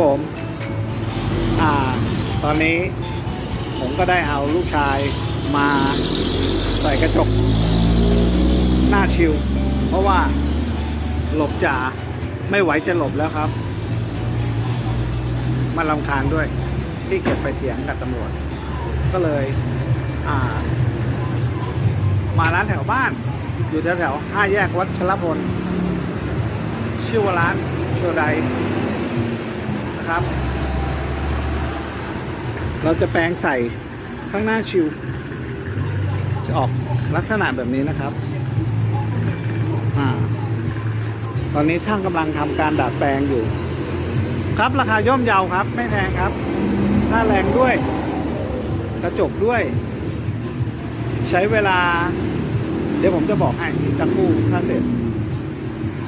ผมอ่า ตอนนี้ผมก็ได้เอาลูกชายมาใส่กระจก หน้าชิว เพราะว่าหลบจ่าไม่ไหวจะหลบแล้วครับ มันลำคาญด้วย ที่เกิดไปเถียงกับตำรวจ ก็เลยอ่า มาร้านแถวบ้าน อยู่แถวแถวห้าแยกวัดชรพลชื่อว่าร้านโชได นะครับ เราจะแปลงใส่ข้างหน้าชิว จะออกลักษณะแบบนี้นะครับอตอนนี้ช่างกำลังทำการดัดแปลงอยู่ ครับราคาย่อมเยาครับ ไม่แพงครับค่าแรงด้วย กระจกด้วย ใช้เวลา เดี๋ยวผมจะบอกให้อีกสักครู่ถ้าเสร็จ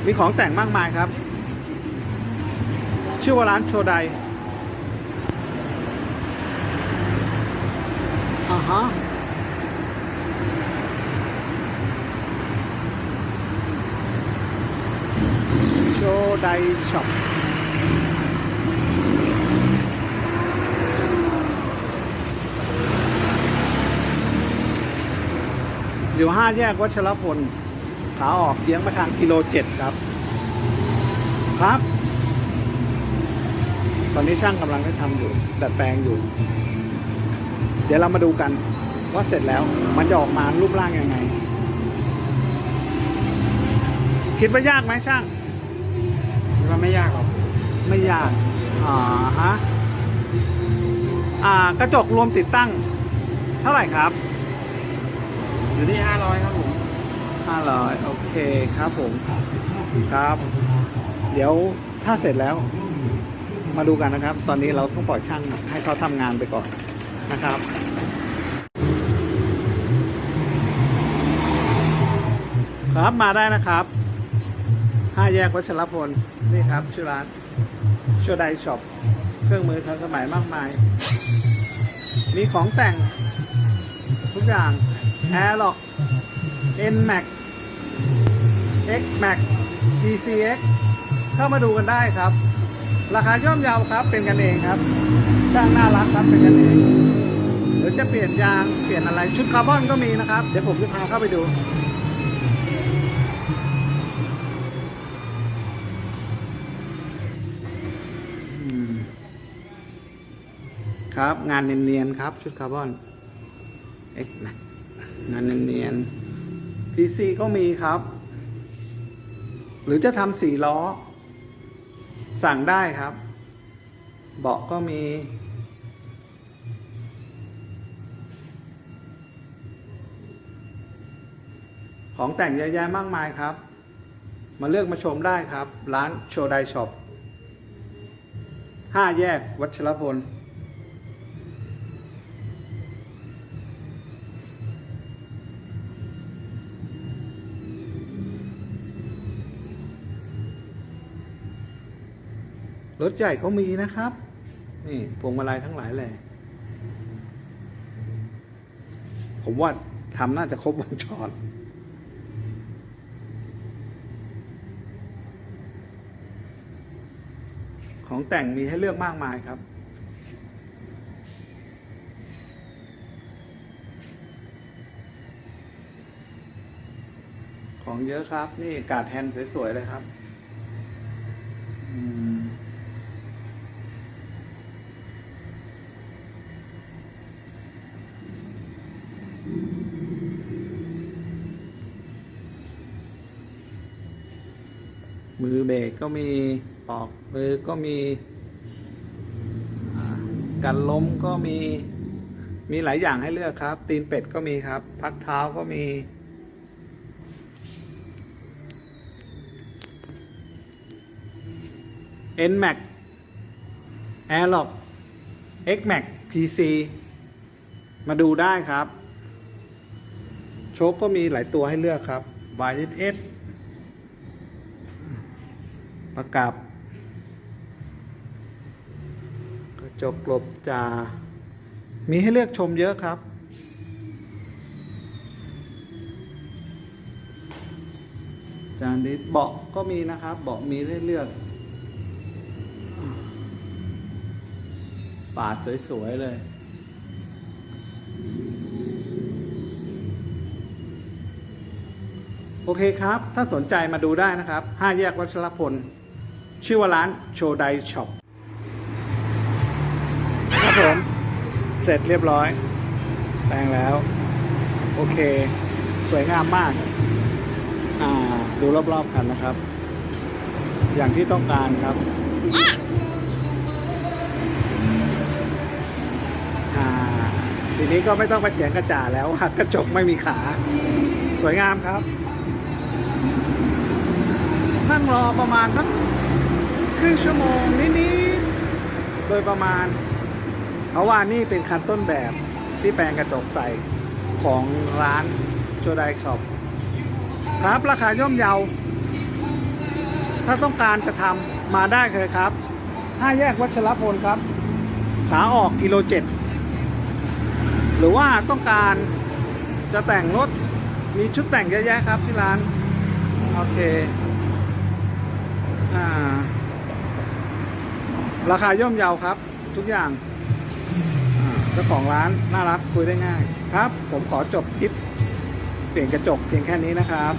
มีของแต่งมากมายครับ ชื่อว่าร้านโชไดอ่าฮะโชไดช็อปอยู่ห้าแยกวัชรพล ขาออกเยียงมาทางกิโลเจ็ดครับ ครับ ตอนนี้ช่างกำลังได้ทำอยู่ ดัดแปลงอยู่ เดี๋ยวเรามาดูกันว่าเสร็จแล้ว มันจะออกมารูปร่างยังไง คิดว่ายากไหมช่างคิดว่าไม่ยากหรอกไม่ยากอ่าฮะอ่ากระจกรวมติดตั้ง เท่าไหร่ครับอยู่ที่ห้าร้อยครับผมห้าร้อยโอเคครับผมครับ เดี๋ยวถ้าเสร็จแล้ว มาดูกันนะครับ ตอนนี้เราต้องปล่อยช่างให้เขาทำงานไปก่อนนะครับครับมาได้นะครับห้าแยกวัชรพลนี่ครับชื่อร้านชไดช็อปเครื่องมือทันสมัยมากมาย มีของแต่งทุกอย่างแอร์ล็อก N Max X Max DCX เข้ามาดูกันได้ครับ ราคาย่อมเยาครับเป็นกันเองครับช่างน่ารักครับเป็นกันเองหรือจะเปลี่ยนยางเปลี่ยนอะไรชุดคาร์บอนก็มีนะครับเดี๋ยวผมจะพาเข้าไปดูครับงานเนียนๆครับ ชุดคาร์บอน X Max งานเนียนๆ PC ก็มีครับ หรือจะทำสี่ล้อ สั่งได้ครับ เบาะก็มี ของแต่งเยอะแยะมากมายครับ มาเลือกมาชมได้ครับ ร้านโชไดช็อป5แยกวัชรพล รถใหญ่ก็มีนะครับ นี่พวงมาลัยทั้งหลายแหละ ผมว่าทำน่าจะครบวงจรของแต่งมีให้เลือกมากมายครับ ของเยอะครับ นี่กาดแฮนด์สวยๆเลยครับ มือเบรกก็มีปอกมือก็มีอ่ากันล้มก็มีมีหลายอย่างให้เลือกครับ ตีนเป็ดก็มีครับ พักเท้าก็มี N Max Airlock X Max PC มาดูได้ครับ โชคก็มีหลายตัวให้เลือกครับ YS ประกับกระจกกลบจา มีให้เลือกชมเยอะครับ จานดิสเบาะก็มีนะครับ เบาะมีให้เลือก ปาดสวย ๆ เลย โอเคครับ ถ้าสนใจมาดูได้นะครับห้าแยกวัชรพล ชื่อว่าร้านโชไดช็อปครับผม เสร็จเรียบร้อย แปลงแล้ว โอเค สวยงามมาก อ่า ดูรอบๆกันนะครับ อย่างที่ต้องการครับอ่าทีนี้ก็ไม่ต้องไปเถียงกระจ่าแล้วกระจกไม่มีขา สวยงามครับ นั่งรอประมาณสักครึ่งชั่วโมงนิดๆโดยประมาณ เพราะว่านี่เป็นคันต้นแบบที่แปลงกระจกใสของร้านโชไดช็อปครับราคาย่อมเยา ถ้าต้องการจะทำมาได้เลยครับห้าแยกวัชรพลครับ ขาออกกิโลเจ็ดหรือว่าต้องการจะแต่งรถมีชุดแต่งเยอะแยะครับที่ร้าน โอเค อ่า ราคาย่อมเยาครับ ทุกอย่างเจ้าของร้านน่ารักคุยได้ง่าย ครับ ผมขอจบคลิปเปลี่ยนกระจกเพียงแค่นี้นะครับ